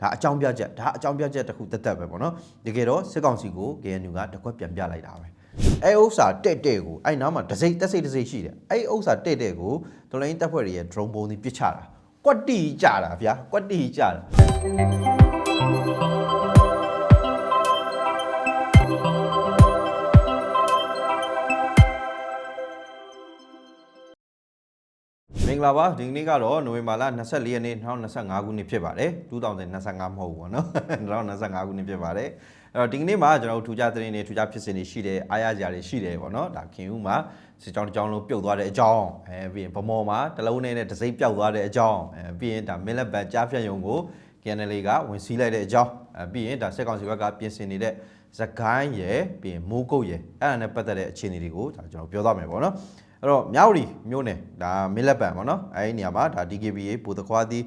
ဒါအကြောင်းပြချက်ဒါအကြောင်းပြချက်တစ်ခုတက်တက်ပဲပေါ့နော်တကယ်တော့စစ်ကောင်စီကို KNU ကတစ်ခွက်ပြန်ပြလိုက်တာပဲအဲဥစ္စာတဲ့တဲ့ကိုအဲ့နားမှာတစိမ့်တက်စိမ့်တစိမ့်ရှိတယ်အဲ့ဥစ္စာတဲ့တဲ့ကိုတော်လိုင်းတပ်ဖွဲ့တွေရဲ့ drone ပုံးကြီးပစ်ချတာကွက်တီကြတာဗျာကွက်တီကြတာ င်္ဂလာပါဒီကနေ့ကတော့နိုဝင်ဘာလ24ရက်နေ့2025ခုနှစ်ဖြစ်ပါတယ်2025မဟုတ်ဘူးပေါ့နော်2025ခုနှစ်ဖြစ်ပါတယ်အဲ့တော့ဒီကနေ့မှာကျွန်တော်တို့ထူးခြားသတင်းတွေထူးခြားဖြစ်စဉ်တွေရှိတယ်အားရစရာတွေရှိတယ်ပေါ့နော်ဒါခင်ဦးမှာစစ်ကြောင်းတစ်ကြောင်းလုံးပြုတ်သွားတဲ့အကြောင်းအဲပြီးရင်ဗမော်မှာတစ်လုံးနဲ့နဲ့တစ်စိမ့်ပျောက်သွားတဲ့အကြောင်းအဲပြီးရင်ဒါမင်းလက်ပံကြားဖြတ်ယုံကို KNL ကဝင်စည်းလိုက်တဲ့အကြောင်းအဲပြီးရင်ဒါစစ်ကောင်စီဘက်ကပြင်ဆင်နေတဲ့ဇကိုင်းရယ်ပြီးရင်မိုးကုတ်ရယ်အဲ့ဒါနဲ့ပတ်သက်တဲ့အခြေအနေတွေကိုဒါကျွန်တော်ပြောသွားမယ်ပေါ့နော် အဲ့တော့မြောက်ရီမျိုးနယ်ဒါမင်းလက်ပံပေါ့နော်အဲဒီနေရာမှာဒါ DKBA ပူတခွားသည်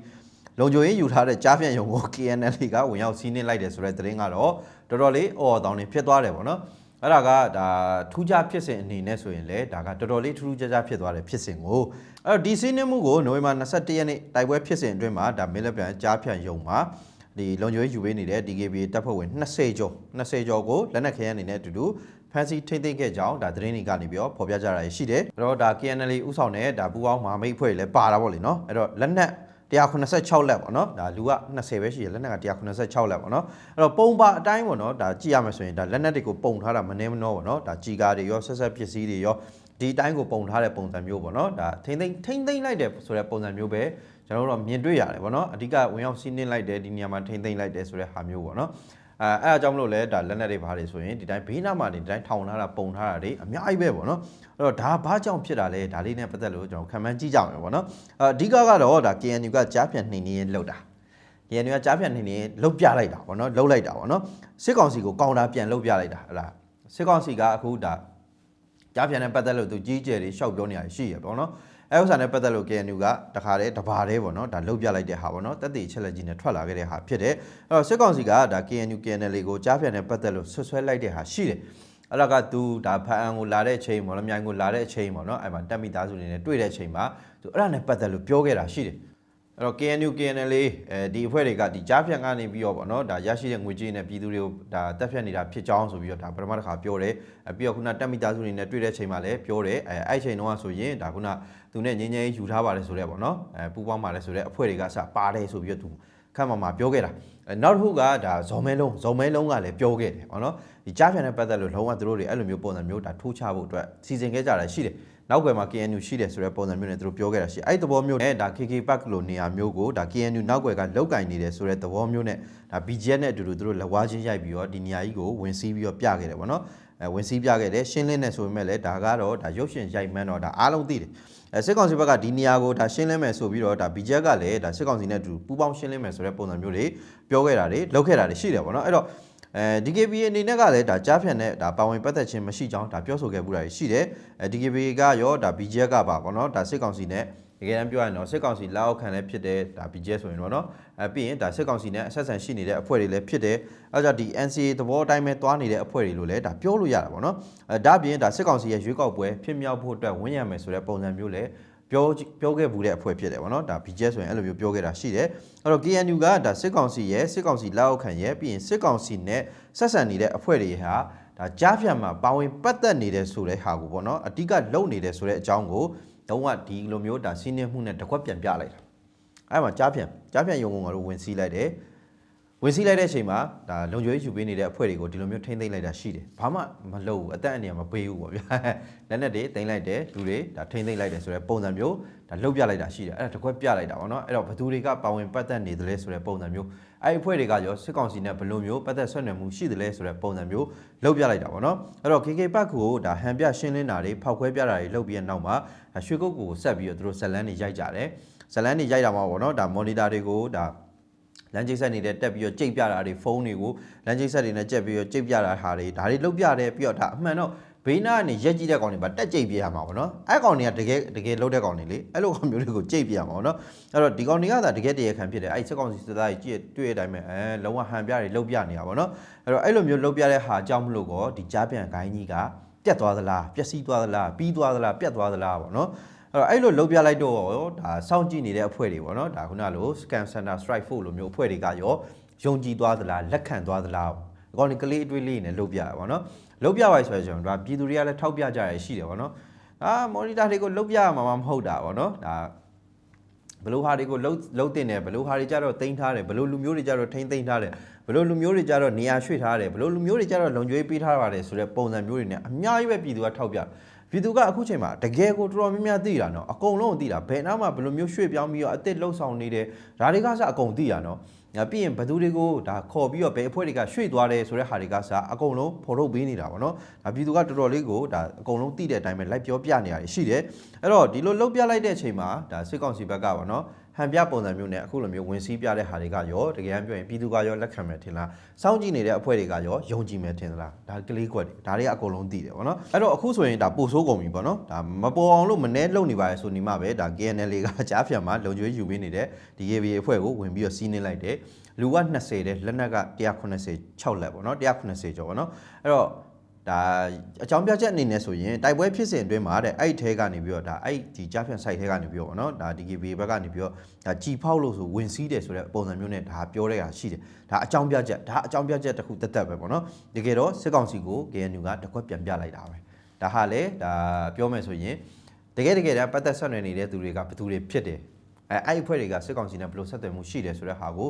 လုံခြုံရေးယူထားတဲ့ကြားဖြန့်ရုံကို KNL ကဝင်ရောက်စီးနင်းလိုက်တယ်ဆိုတဲ့သတင်းကတော့တော်တော်လေးအော်အတောင်းနေဖြစ်သွားတယ်ပေါ့နော်အဲ့ဒါကဒါထူးခြားဖြစ်စဉ်အနေနဲ့ဆိုရင်လည်းဒါကတော်တော်လေးထူးထူးခြားခြားဖြစ်သွားတဲ့ဖြစ်စဉ်ကိုအဲ့တော့ဒီစီးနင်းမှုကိုနိုဝင်ဘာ21ရက်နေ့တိုက်ပွဲဖြစ်စဉ်အတွင်းမှာဒါမင်းလက်ပံကြားဖြန့်ရုံမှာဒီလုံခြုံရေးယူပေးနေတဲ့ DKBA တပ်ဖွဲ့ဝင်20ကျော်20ကျော်ကိုလက်နက်ခဲယမ်းအနေနဲ့အတူတူ ဖန်စီထိမ့်သိမ့်ခဲ့ကြောင်းဒါသတင်းတွေကနေပြီးတော့ဖော်ပြကြတာရှိတယ်အဲ့တော့ဒါ KNL ဥဆောင်တဲ့ဒါပူပေါင်းမဟာမိတ်အဖွဲ့တွေလည်းပါတာပေါ့လေနော်အဲ့တော့လက်နက်186လက်ပေါ့နော်ဒါလူက20ပဲရှိတယ်လက်နက်က186လက်ပေါ့နော်အဲ့တော့ပုံပါအတိုင်းပေါ့နော်ဒါကြည့်ရမယ်ဆိုရင်ဒါလက်နက်တွေကိုပုံထားတာမနှဲမနှောပေါ့နော်ဒါကြီးကားတွေရောဆက်ဆက်ပစ္စည်းတွေရောဒီအတိုင်းကိုပုံထားတဲ့ပုံစံမျိုးပေါ့နော်ဒါထိမ့်သိမ့်ထိမ့်သိမ့်လိုက်တယ်ဆိုတဲ့ပုံစံမျိုးပဲကျွန်တော်တို့တော့မြင်တွေ့ရတယ်ပေါ့နော်အဓိကဝင်ရောက်စီးနင်းလိုက်တယ်ဒီနေရာမှာထိမ့်သိမ့်လိုက်တယ်ဆိုတဲ့ဟာမျိုးပေါ့နော် အဲအဲအကြောင်းမလို့လဲဒါလက်နက်တွေဘာတွေဆိုရင်ဒီတိုင်းဘေးနားမှာနေဒီတိုင်းထောင်ထားတာပုံထားတာတွေအများကြီးပဲပေါ့နော်အဲ့တော့ဒါဘာကြောင့်ဖြစ်တာလဲဒါလေးနဲ့ပတ်သက်လို့ကျွန်တော်ခံမှန်းကြည့်ကြမယ်ပေါ့နော်အအဓိကကတော့ဒါ KNU ကကြားပြန်နှိမ်နေလောက်တာ KNU ကကြားပြန်နှိမ်နေလောက်ပြလိုက်တာပေါ့နော်လောက်လိုက်တာပေါ့နော်စစ်ကောင်စီကိုကောင်တာပြန်လောက်ပြလိုက်တာဟလားစစ်ကောင်စီကအခုဒါကြားပြန်နဲ့ပတ်သက်လို့သူကြီးကျယ်တွေရှောက်ပြောနေရရှိရပေါ့နော် အဲဥစ္စာနဲ့ပတ်သက်လို့ KNU ကတခါတည်းတဘာတည်းပေါ့နော်ဒါလောက်ပြလိုက်တဲ့ဟာပေါ့နော်တက်တည်ချက်လက်ကြီးနဲ့ထွက်လာခဲ့တဲ့ဟာဖြစ်တယ်အဲ့တော့စစ်ကောင်စီကဒါ KNU KNL ကိုကြားပြန်နဲ့ပတ်သက်လို့ဆွဆွဲလိုက်တဲ့ဟာရှိတယ်အဲ့တော့ကသူဒါဖအံကိုလာတဲ့အချိန်ပေါ့နော်မြိုင်ကိုလာတဲ့အချိန်ပေါ့နော်အဲ့မှာတက်မိသားစုတွေနဲ့တွေ့တဲ့အချိန်မှာသူအဲ့ဒါနဲ့ပတ်သက်လို့ပြောခဲ့တာရှိတယ် အဲ့တော့ KNU KNL အဲဒီအဖွဲ့တွေကဒီကြားဖြတ်ကနေပြီးတော့ဗောနော်ဒါရရှိတဲ့ငွေကြေးနဲ့ပြည်သူတွေကိုဒါတက်ဖြတ်နေတာဖြစ်ကြောင်းဆိုပြီးတော့ဒါပထမတစ်ခါပြောတယ်အပြီးတော့ခုနတက်မိသားစုတွေနဲ့တွေ့တဲ့ချိန်မှာလည်းပြောတယ်အဲအဲ့ချိန်တုန်းကဆိုရင်ဒါခုနသူနဲ့ငင်းငင်းယူထားပါတယ်ဆိုတဲ့ဗောနော်အဲပူပေါင်းပါတယ်ဆိုတဲ့အဖွဲ့တွေကစပါတယ်ဆိုပြီးတော့သူခန့်မှမှာပြောခဲ့တာအဲနောက်တစ်ခုကဒါဇော်မဲလုံးဇော်မဲလုံးကလည်းပြောခဲ့တယ်ဗောနော်ဒီကြားဖြတ်နဲ့ပတ်သက်လို့လုံးဝသူတို့တွေအဲ့လိုမျိုးပုံစံမျိုးဒါထိုးချဖို့အတွက်စီစဉ်ခဲ့ကြတာရှိတယ် နောက်ွယ်မှာ KNU ရှိတယ်ဆိုတဲ့ပုံစံမျိုးနဲ့သူတို့ပြောခဲ့တာရှိအဲ့ဒီသဘောမျိုးနဲ့ဒါ KK Park လိုနေရာမျိုးကိုဒါ KNU နောက်ွယ်ကလောက်ကင်နေတယ်ဆိုတဲ့သဘောမျိုးနဲ့ဒါ BGF နဲ့အတူတူသူတို့လက်ဝါးချင်းရိုက်ပြီးတော့ဒီနေရာကြီးကိုဝင်စီးပြီးတော့ပြခဲ့တယ်ဗောနော်အဲဝင်စီးပြခဲ့တယ်ရှင်းလင်းနေဆိုပေမဲ့လည်းဒါကတော့ဒါရုပ်ရှင်ရိုက်မှန်းတော့ဒါအားလုံးသိတယ်အဲစစ်ကောင်စီဘက်ကဒီနေရာကိုဒါရှင်းလင်းမယ်ဆိုပြီးတော့ဒါ BGF ကလည်းဒါစစ်ကောင်စီနဲ့အတူပူးပေါင်းရှင်းလင်းမယ်ဆိုတဲ့ပုံစံမျိုးတွေပြောခဲ့တာတွေလုပ်ခဲ့တာတွေရှိတယ်ဗောနော်အဲ့တော့ အဲ DKB အနေနဲ့ကလည်းဒါကြားဖြတ်နဲ့ဒါပါဝင်ပတ်သက်ခြင်းမရှိကြောင်းဒါပြောဆိုခဲ့မှုတာရှိတယ်အဲ DKB ကရောဒါ BJF ကပါပေါ့နော်ဒါစစ်ကောင်စီနဲ့တကယ်တမ်းပြောရရင်တော့စစ်ကောင်စီလက်အောက်ခံလည်းဖြစ်တယ်ဒါ BJF ဆိုရင်တော့เนาะအဲပြီးရင်ဒါစစ်ကောင်စီနဲ့အဆက်ဆံရှိနေတဲ့အဖွဲ့တွေလည်းဖြစ်တယ်အဲကြောင့်ဒီ NCA သဘောအတိုင်းပဲတွားနေတဲ့အဖွဲ့တွေလို့လည်းဒါပြောလို့ရတာပေါ့နော်အဲဒါပြင်ဒါစစ်ကောင်စီရဲ့ရွေးကောက်ပွဲဖြစ်မြောက်ဖို့အတွက်ဝန်းရံမယ်ဆိုတဲ့ပုံစံမျိုးလည်း ပြောပြောခဲ့ဘူးတဲ့အဖွဲ့ဖြစ်တယ်ဗောနော်ဒါ BJS ဆိုရင်အဲ့လိုမျိုးပြောခဲ့တာရှိတယ်အဲ့တော့ KNU ကဒါစစ်ကောင်စီရဲ့စစ်ကောင်စီလက်အောက်ခံရဲ့ပြီးရင်စစ်ကောင်စီနဲ့ဆက်ဆံနေတဲ့အဖွဲ့တွေဟာဒါကြားဖြတ်မှာပါဝင်ပတ်သက်နေတဲ့ဆိုတဲ့ဟာကိုဗောနော်အဓိကလုံနေတယ်ဆိုတဲ့အကြောင်းကိုတော့ကဒီလိုမျိုးဒါစီးနှင်းမှုနဲ့တကွက်ပြန်ပြလိုက်တာအဲ့မှာကြားဖြတ်ကြားဖြတ်ရုံကုန်ကတော့ဝင်စီးလိုက်တယ် ဝင်စီးလိုက်တဲ့အချိန်မှာဒါလုံခြုံရေးယူပေးနေတဲ့အဖွဲ့တွေကိုဒီလိုမျိုးထိမ့်သိမ့်လိုက်တာရှိတယ်ဘာမှမလုပ်ဘူးအသက်အန္တရာယ်မပေးဘူးပေါ့ဗျာလက်နက်တွေသိမ့်လိုက်တယ်လူတွေဒါထိမ့်သိမ့်လိုက်တယ်ဆိုတဲ့ပုံစံမျိုးဒါလှုပ်ပြလိုက်တာရှိတယ်အဲ့ဒါတစ်ခွက်ပြလိုက်တာပေါ့နော်အဲ့တော့ဘသူတွေကပါဝင်ပတ်သက်နေတယ်လဲဆိုတဲ့ပုံစံမျိုးအဲ့ဒီအဖွဲ့တွေကရောစစ်ကောင်စီနဲ့ဘယ်လိုမျိုးပတ်သက်ဆွေးနွေးမှုရှိတယ်လဲဆိုတဲ့ပုံစံမျိုးလှုပ်ပြလိုက်တာပေါ့နော်အဲ့တော့ KK ပတ်ကိုဒါဟန်ပြရှင်းလင်းတာတွေဖောက်ခွဲပြတာတွေလှုပ်ပြီးတဲ့နောက်မှာဒါရွှေကုတ်ကိုဆက်ပြီးတော့သူတို့ဇလန်းတွေရိုက်ကြတယ်ဇလန်းတွေရိုက်တာမှာပေါ့နော်ဒါမော်နီတာတွေကိုဒါ လမ်းချိတ်ဆက်နေတဲ့တက်ပြီးတော့ကြိတ်ပြတာတွေဖုန်းတွေကိုလမ်းချိတ်ဆက်တွေနဲ့ကြက်ပြီးတော့ကြိတ်ပြတာဟာတွေဒါတွေလုတ်ပြတယ်ပြီးတော့ဒါအမှန်တော့ဘေးနားကနေရက်ကြည့်တဲ့ကောင်တွေပါတက်ကြိတ်ပြရမှာပေါ့နော်အဲ့ကောင်တွေကတကယ်တကယ်လုတ်တဲ့ကောင်တွေလေအဲ့လိုကောင်မျိုးတွေကိုကြိတ်ပြရမှာပေါ့နော်အဲ့တော့ဒီကောင်တွေကသာတကယ်တရခံဖြစ်တယ်အဲ့စက်ကောင်စီစသားကြီးကြည့်တွေ့တဲ့အတိုင်းပဲအဲလုံးဝဟန်ပြတွေလုတ်ပြနေတာပေါ့နော်အဲ့တော့အဲ့လိုမျိုးလုတ်ပြတဲ့ဟာအကြောင်းမလို့ကောဒီကြားပြန်ဂိုင်းကြီးကပြတ်သွားသလားပျက်စီးသွားသလားပြီးသွားသလားပြတ်သွားသလားပေါ့နော်အဲ့ တော့အဲ့လိုလုပ်ပြလိုက်တော့ရောဒါစောင့်ကြည့်နေတဲ့အဖွဲ့တွေပေါ့နော်ဒါခုနလို scan center strike force လိုမျိုးအဖွဲ့တွေကရောယုံကြည်သွားသလားလက်ခံသွားသလားဒီကောင်ကလေးအတွေးလေးနဲ့လုပ်ပြရပါတော့လုပ်ပြပါဆိုရင်ကျွန်တော်ဒါပြည်သူတွေကလည်းထောက်ပြကြရရှိတယ်ပေါ့နော်အာမော်နီတာတွေကိုလုပ်ပြရမှာမဟုတ်တာပေါ့နော်ဒါဘယ်လိုဟာတွေကိုလှုပ်လှုပ်တင်တယ်ဘယ်လိုဟာတွေကြတော့တင်ထားတယ်ဘယ်လိုလူမျိုးတွေကြတော့ထိမ့်သိမ့်ထားတယ်ဘယ်လိုလူမျိုးတွေကြတော့နေရာရွှေ့ထားတယ်ဘယ်လိုလူမျိုးတွေကြတော့လုံခြုံရေးပေးထားပါတယ်ဆိုတဲ့ပုံစံမျိုးတွေနဲ့အများကြီးပဲပြည်သူကထောက်ပြ ပြည်သူကအခုချိန်မှာတကယ်ကိုတော်တော်များများသိတာနော်အကုန်လုံးသိတာဘယ်နောက်မှဘယ်လိုမျိုးရွှေ့ပြောင်းပြီးတော့အစ်စ်လှုပ်ဆောင်နေတယ်ဒါတွေကစအကုန်သိတာနော်ငါပြီးရင်ဘသူတွေကိုဒါခေါ်ပြီးတော့ဘယ်အဖွဲ့တွေကရွှေ့သွားတယ်ဆိုတဲ့ဟာတွေကစအကုန်လုံးဖော်ထုတ်ပေးနေတာပေါ့နော်ဒါပြည်သူကတော်တော်လေးကိုဒါအကုန်လုံးသိတဲ့အတိုင်းပဲလိုက်ပြောပြနေရတယ်ရှိတယ်အဲ့တော့ဒီလိုလှုပ်ပြလိုက်တဲ့အချိန်မှာဒါစစ်ကောင်စီဘက်ကပေါ့နော် ဟန်ပြပုံစံမျိုးနဲ့အခုလိုမျိုးဝင်စည်းပြတဲ့ဟာတွေကရောတကယ်ပြောရင်ပြည်သူကရောလက်ခံမယ်ထင်လားစောင့်ကြည့်နေတဲ့အဖွဲ့တွေကရောယုံကြည်မယ်ထင်သလားဒါကလေးကွက်တွေဒါတွေကအကုန်လုံးသိတယ်ပေါ့နော်အဲ့တော့အခုဆိုရင်ဒါပို့ဆိုးကုန်ပြီပေါ့နော်ဒါမပေါ်အောင်လို့မနှဲလုံနေပါရဆိုနေမှပဲဒါ KNL ကကြားဖြတ်မှာလုံကျွေးယူပေးနေတဲ့ဒီ AB အဖွဲ့ကိုဝင်ပြီးတော့စီးနှင်းလိုက်တယ်လူက20တဲ့လက်နက်က186လက်ပေါ့နော်190ကျော်ပေါ့နော်အဲ့တော့ ဒါအကြောင်းပြချက်အနေနဲ့ဆိုရင်တိုက်ပွဲဖြစ်စဉ်အတွင်းမှာတဲ့အဲ့ထဲကနေပြီးတော့ဒါအဲ့ဒီကြားဖြတ် site ထဲကနေပြီးတော့ဗောနော်ဒါ DKB ဘက်ကနေပြီးတော့ဒါကြည်ဖောက်လို့ဆိုဝင်စီးတယ်ဆိုတဲ့ပုံစံမျိုးနဲ့ဒါပြောတဲ့ဟာရှိတယ်ဒါအကြောင်းပြချက်ဒါအကြောင်းပြချက်တစ်ခုတက်တက်ပဲဗောနော်တကယ်တော့စစ်ကောင်စီကို KNU ကတကွက်ပြန်ပြလိုက်တာပဲဒါဟာလေဒါပြောမယ်ဆိုရင်တကယ်တကယ်တမ်းပတ်သက်ဆက်နွယ်နေတဲ့သူတွေကဘယ်သူတွေဖြစ်တယ်အဲအဲ့ဒီအဖွဲ့တွေကစစ်ကောင်စီနဲ့ဘယ်လိုဆက်သွယ်မှုရှိတယ်ဆိုတဲ့ဟာကို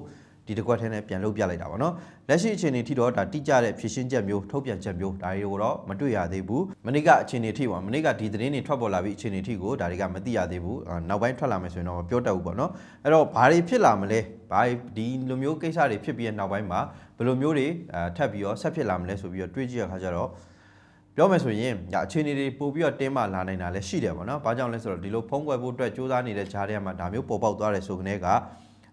ဒီတစ်ခွက်ထဲနဲ့ပြန်လုပ်ပြလိုက်တာပေါ့နော်လက်ရှိအခြေအနေထိတော့ဒါတိကျတဲ့ဖြည့်ရှင်းချက်မျိုးထုတ်ပြန်ချက်မျိုးဒါတွေကိုတော့မတွေ့ရသေးဘူးမနေ့ကအခြေအနေထိပါမနေ့ကဒီသတင်းတွေထွက်ပေါ်လာပြီးအခြေအနေထိကိုဒါတွေကမသိရသေးဘူးအာနောက်ပိုင်းထွက်လာမယ်ဆိုရင်တော့မပြောတတ်ဘူးပေါ့နော်အဲ့တော့ဘာတွေဖြစ်လာမလဲဘာဒီလိုမျိုးကိစ္စတွေဖြစ်ပြီးတဲ့နောက်ပိုင်းမှာဘယ်လိုမျိုးတွေအာထပ်ပြီးတော့ဆက်ဖြစ်လာမလဲဆိုပြီးတော့တွေးကြည့်ရခါကျတော့ပြောမယ်ဆိုရင်ဒါအခြေအနေတွေပို့ပြီးတော့တင်းမာလာနိုင်တာလည်းရှိတယ်ပေါ့နော်။ဘာကြောင့်လဲဆိုတော့ဒီလိုဖုံးကွယ်ဖို့အတွက်စူးစမ်းနေတဲ့ဂျားတွေကမှဒါမျိုးပေါ်ပေါက်သွားတယ်ဆိုကနေက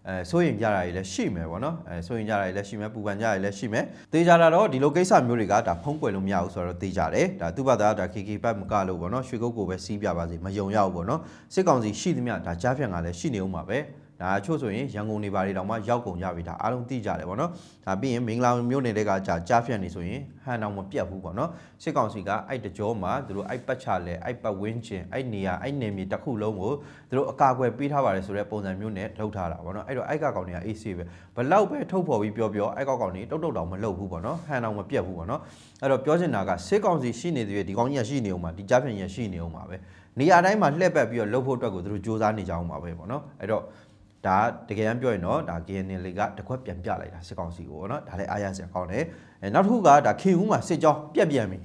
အဲစိုးရင်ကြတာတွေလည်းရှိမယ်ပေါ့နော်အဲစိုးရင်ကြတာတွေလည်းရှိမယ်ပူပန်ကြတာတွေလည်းရှိမယ်သေချာတာတော့ဒီလိုကိစ္စမျိုးတွေကဒါဖုံးကွယ်လို့မရဘူးဆိုတော့သေချာတယ်ဒါသူ့ဘာသာဒါ KK ဘတ်မကလို့ပေါ့နော်ရွှေကုတ်ကိုပဲစီးပြပါစေမယုံရဘူးပေါ့နော်စစ်ကောင်စီရှိသမျှဒါကြားဖြန့်ကလည်းရှိနေဦးမှာပဲ ဒါအချို့ဆိုရင်ရန်ကုန်နေပါတွေတောင်မှရောက်ကုန်ကြပြီဒါအားလုံးသိကြတယ်ပေါ့နော်ဒါပြီးရင်မင်္ဂလာမြို့နယ်တွေကကြာကြားဖြန့်နေဆိုရင်ဟန်တောင်မပြတ်ဘူးပေါ့နော်စစ်ကောင်စီကအဲ့တကြောမှာသူတို့အဲ့ပတ်ချလဲအဲ့ပတ်ဝင်းကျင်အဲ့နေရာအဲ့နယ်မြေတစ်ခုလုံးကိုသူတို့အကာအကွယ်ပေးထားပါတယ်ဆိုတဲ့ပုံစံမျိုးနဲ့ထုတ်ထားတာပေါ့နော်အဲ့တော့အဲ့ကကောင်တွေက AC ပဲဘလောက်ပဲထုတ်ဖော်ပြီးပြောပြောအဲ့ကောက်ကောင်တွေတုတ်တုတ်တောင်မလုပ်ဘူးပေါ့နော်ဟန်တောင်မပြတ်ဘူးပေါ့နော်အဲ့တော့ပြောချင်တာကစစ်ကောင်စီရှိနေသေးတယ်ဒီကောင်ကြီးကရှိနေအောင်မှာဒီကြားဖြန့်ကြီးကရှိနေအောင်မှာပဲနေရာတိုင်းမှာလှည့်ပတ်ပြီးတော့လှုပ်ဖို့အတွက်ကိုသူတို့စူးစမ်းနေကြအောင်ပါပဲပေါ့နော်အဲ့တော့ ဒါတကယ်တမ်းပြောရင်တော့ဒါ KNL ကတခွက်ပြန်ပြလိုက်တာစစ်ကောင်စီကိုပေါ့နော်ဒါလည်းအားရစရာကောင်းတယ်အဲနောက်တစ်ခုကဒါခေဦးမှာစစ်ကြောင်းပြက်ပြန်ပြီ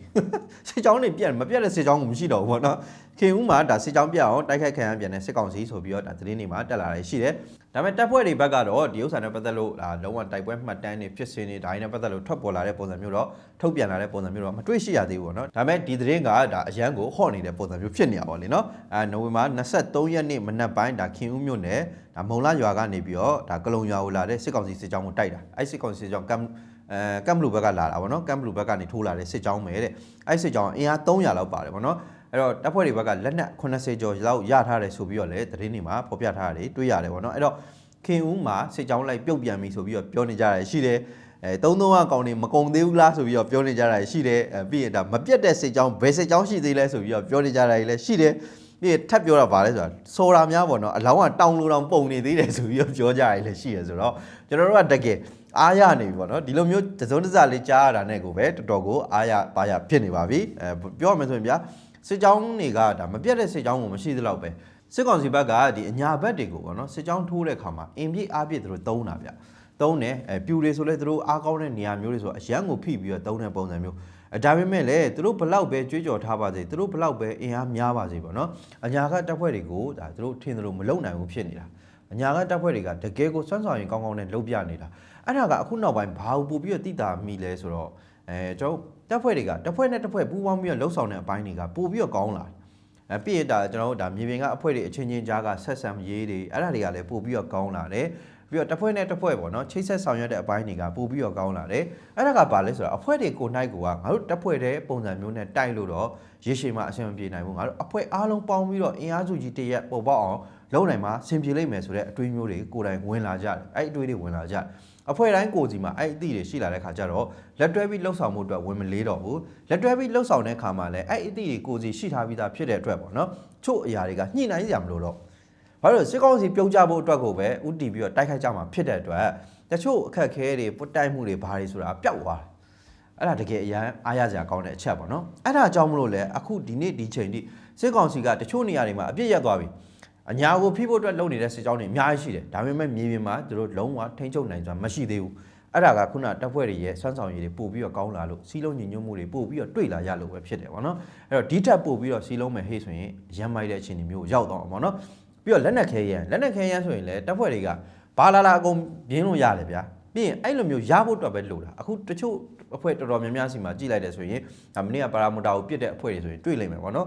စစ်ကြောင်းတွေပြက်မပြက်တဲ့စစ်ကြောင်းကမရှိတော့ဘူးပေါ့နော်ခေဦးမှာဒါစစ်ကြောင်းပြအောင်တိုက်ခိုက်ခံရပြန်တဲ့စစ်ကောင်စီဆိုပြီးတော့ဒါသတင်းတွေမှာတက်လာတယ်ရှိတယ် ဒါပေမဲ့တပ်ဖွဲ့တွေဘက်ကတော့ဒီဥစ္စာနဲ့ပတ်သက်လို့ဒါလုံးဝတိုက်ပွဲမှတ်တမ်းတွေဖြစ်စဉ်တွေဒါတွေနဲ့ပတ်သက်လို့ထွက်ပေါ်လာတဲ့ပုံစံမျိုးတော့ထုတ်ပြန်လာတဲ့ပုံစံမျိုးတော့မတွေ့ရှိရသေးဘူးပေါ့နော်ဒါပေမဲ့ဒီသတင်းကဒါအရန်ကိုဟော့နေတဲ့ပုံစံမျိုးဖြစ်နေရပါလေနော်အဲနိုဝင်ဘာ23ရက်နေ့မနက်ပိုင်းဒါခင်ဦးမြို့နယ်ဒါမုံလာရွာကနေပြီးတော့ဒါကလုံရွာကိုလာတဲ့စစ်ကောင်စီစစ်ကြောင်းကိုတိုက်တာအဲစစ်ကောင်စီစစ်ကြောင်းကမ်အဲကမ်ဘလူဘက်ကလာတာဗောနော်ကမ်ဘလူဘက်ကနေထိုးလာတဲ့စစ်ကြောင်းပဲတဲ့အဲစစ်ကြောင်းအင်အား300လောက်ပါတယ်ဗောနော် အဲ့တော့တပ်ဖွဲ့တွေဘက်ကလက်နက်80ကျော်လောက်ရထားတယ်ဆိုပြီးတော့လည်းသတင်းတွေမှာဖော်ပြထားတယ်တွေ့ရတယ်ဗောနော်အဲ့တော့ခင်ဦးမှာစစ်ကြောင်းလိုက်ပြုတ်ပြန်ပြီဆိုပြီးတော့ပြောနေကြတယ်ရှိတယ်အဲသုံးသုံးကကောင်နေမကုံသေးဘူးလားဆိုပြီးတော့ပြောနေကြတာရှိတယ်အဲပြီးရင်ဒါမပြတ်တဲ့စစ်ကြောင်းဘယ်စစ်ကြောင်းရှိသေးလဲဆိုပြီးတော့ပြောနေကြတာလည်းရှိတယ်ပြီးထပ်ပြောတာဗာလဲဆိုတာစော်တာများပေါ့နော်အလောင်းကတောင်လိုတောင်ပုံနေသေးတယ်ဆိုပြီးတော့ပြောကြရတယ်လည်းရှိရဆိုတော့ကျွန်တော်တို့ကတကယ်အားရနေပြီပေါ့နော်ဒီလိုမျိုးတစုံတစလေးကြားရတာနဲ့ကိုပဲတော်တော်ကိုအားရပါရဖြစ်နေပါပြီအဲပြောရမယ်ဆိုရင်ဗျာ စစ်ကြောင်းတွေကဒါမပြတ်တဲ့စစ်ကြောင်းကိုမရှိသလောက်ပဲစစ်ကောင်စီဘက်ကဒီအညာဘက်တွေကိုပေါ့နော်စစ်ကြောင်းထိုးတဲ့ခါမှာအင်ပြည့်အားပြည့်သူတို့သုံးတာဗျသုံးတယ်အဲပြူတွေဆိုလဲသူတို့အားကောင်းတဲ့နေရာမျိုးတွေဆိုအရန်ကိုဖိပြီးတော့သုံးတဲ့ပုံစံမျိုးအဲဒါပေမဲ့လည်းသူတို့ဘလောက်ပဲကြွေးကြော်ထားပါစေသူတို့ဘလောက်ပဲအင်အားများပါစေပေါ့နော်အညာကတပ်ဖွဲ့တွေကိုဒါသူတို့ထင်သလိုမလုံနိုင်ဘူးဖြစ်နေတာအညာကတပ်ဖွဲ့တွေကတကယ်ကိုစွမ်းဆောင်ရင်ကောင်းကောင်းနဲ့လုပ်ပြနေတာအဲ့ဒါကအခုနောက်ပိုင်းဘာလို့ပို့ပြီးတော့တိတာမိလဲဆိုတော့အဲကျွန်တော် တပ်ဖွဲ့တွေကတပ်ဖွဲ့နဲ့တပ်ဖွဲ့ပူးပေါင်းပြီးတော့လှုပ်ဆောင်တဲ့အပိုင်းတွေကပို့ပြီးတော့ကောင်းလာတယ်အဲပြည့်ရတာကျွန်တော်တို့ဒါမြေပြင်ကအဖွဲတွေအချင်းချင်းကြားကဆက်ဆံရေးတွေအဲ့ဒါတွေကလည်းပို့ပြီးတော့ကောင်းလာတယ်ပြီးတော့တစ်ဖွဲ့နဲ့တစ်ဖွဲ့ပေါ့နော်ချိတ်ဆက်ဆောင်ရွက်တဲ့အပိုင်းတွေကပို့ပြီးတော့ကောင်းလာတယ်အဲ့ဒါကဘာလဲဆိုတော့အဖွဲတွေကိုနိုင်ကိုကငါတို့တစ်ဖွဲ့တဲ့ပုံစံမျိုးနဲ့တိုက်လို့တော့ရေရှည်မှာအဆင်မပြေနိုင်ဘူးငါတို့အဖွဲအားလုံးပေါင်းပြီးတော့အင်အားစုကြီးတရက်ပေါ်ပေါက်အောင်လုံနိုင်မှာဆင်ပြေလိမ့်မယ်ဆိုတဲ့အတွေးမျိုးတွေကိုယ်တိုင်ဝင်လာကြတယ်အဲ့အတွေးတွေဝင်လာကြတယ် အဖွဲ့တိုင်းကိုစီမှာအဲ့အသည့်တွေရှိလာတဲ့ခါကျတော့လက်တွဲပြီးလှုပ်ဆောင်မှုအတွက်ဝင်မလေးတော့ဘူးလက်တွဲပြီးလှုပ်ဆောင်တဲ့ခါမှာလည်းအဲ့အသည့်တွေကိုစီရှိထားပြီးသားဖြစ်တဲ့အတွက်ပေါ့နော်ချို့အရာတွေကညှိနှိုင်းစရာမလိုတော့ဘာလို့လဲစစ်ကောင်စီပြုတ်ကြဖို့အတွက်ကိုပဲဥတီပြီးတော့တိုက်ခိုက်ကြမှာဖြစ်တဲ့အတွက်တချို့အခက်အခဲတွေပုတ်တိုက်မှုတွေဘာတွေဆိုတာပျောက်သွားတယ်အဲ့ဒါတကယ်အရန်အားရစရာကောင်းတဲ့အချက်ပေါ့နော်အဲ့ဒါကြောင့်မလို့လဲအခုဒီနေ့ဒီချိန်ထိစစ်ကောင်စီကတချို့နေရာတွေမှာအပြစ်ရက်သွားပြီ အညာကိုဖိဖို့အတွက်လုပ်နေတဲ့စစ်ကြောင်းတွေအများကြီးရှိတယ်ဒါပေမဲ့မြေပြင်မှာသူတို့လုံးဝထိန်းချုပ်နိုင်စွာမရှိသေးဘူးအဲ့ဒါကခုနတပ်ဖွဲ့တွေရဲ့ဆွမ်းဆောင်ရည်တွေပို့ပြီးတော့ကောင်းလာလို့စီးလုံးညီညွတ်မှုတွေပို့ပြီးတော့တွေ့လာရလို့ပဲဖြစ်တယ်ပေါ့နော်အဲ့တော့ဒီထက်ပို့ပြီးတော့စီးလုံးမယ်ဟေ့ဆိုရင်ရမ်းမိုက်တဲ့အခြေအနေမျိုးကိုရောက်တော့မှာပေါ့နော်ပြီးတော့လက်နက်ခဲရန်လက်နက်ခဲရန်ဆိုရင်လည်းတပ်ဖွဲ့တွေကဘာလာလာအကုန်ပြင်းလို့ရတယ်ဗျာပြီးရင်အဲ့လိုမျိုးရဖို့အတွက်ပဲလိုတာအခုတချို့အဖွဲ့တော်တော်များများစီမှာကြည်လိုက်တယ်ဆိုရင်ဒါမနေ့ကပါရာမီတာကိုပြစ်တဲ့အဖွဲ့တွေဆိုရင်တွေ့လိမ့်မယ်ပေါ့နော်